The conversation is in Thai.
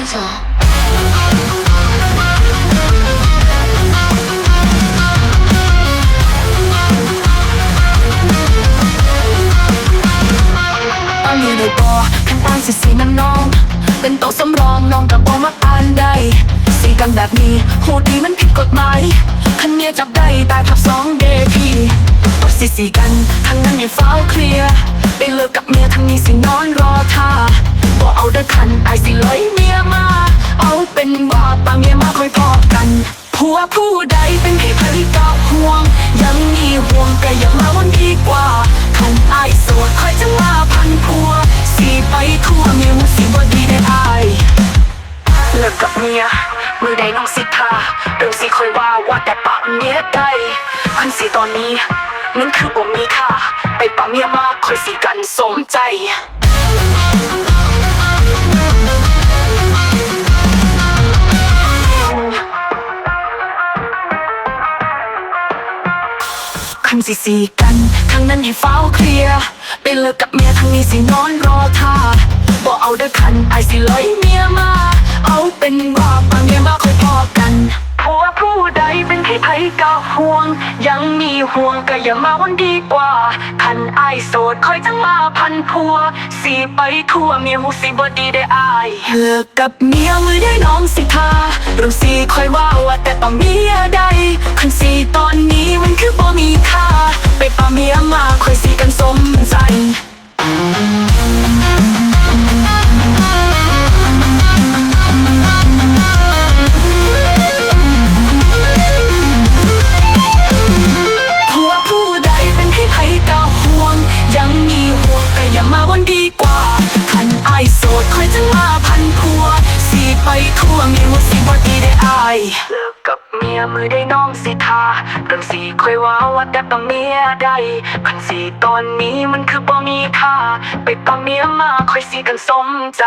สิสีน้ำน้อง เป็นโตะสำรองน้องกับบ่มาอ่านได้ สีกันแบบนี้หูดีมันผิดกฎหมายคันเมียจับได้ตายพับสองเดพีตบสิสีกันทั้งนั้นมีฟ้าเคลียร์ไปเลิกกับเมียทั้งนี้สิ เป็นว่าปาเมียมาค่อยพอกันผัวผู้ใดเป็นให้ภริกาห่วง ยังมีห่วงก็อย่ามาวันดีกว่าคันไอายโสดคอยจะมาพันผัว สีไปทั่วเมียมุสิบ่ดีได้อายเลิกกับเมียมือใดน้องสิทาเรื่องสิคอยว่าว่าแต่ปะเมียได้พันสิตอนนี้นั่นคือบ่มีค่าไปปะเมียมาคอยสิกันสมใจ สิสีกันทางนั้นให้ฟ้าเคลียร์ไปเลิกกับเมียทางนี้สินอนรอท่าบ่เอาเด้อคันไอสิเลยเมียมา เอาเป็นว่าปางเมียมาคอยพอกันผัวผู้ใดเป็นให้ไผก็ห่วง ยังมีห่วงก็อย่ามาวันดีกว่า คันไอโสดคอยจังมาพันผัว สีไปทั่วเมียหูสิบ่ดีได้อายเลิกกับเมียมือได้น้องสิทาเรื่องสีคอยว่าว่าแต่ต้องเมียใด ดคอยจะมาพันพัวสีไปทั่วมีหัวสีบอดีได้อายเลิกกับเมียมือได้น้องสิทาเรื่องสีคอยว่าว่าแต่ปะเมียได้คันสีตอนนี้มันคือบ่มีค่าไปปะเมียมาคอยสีกันสมใจ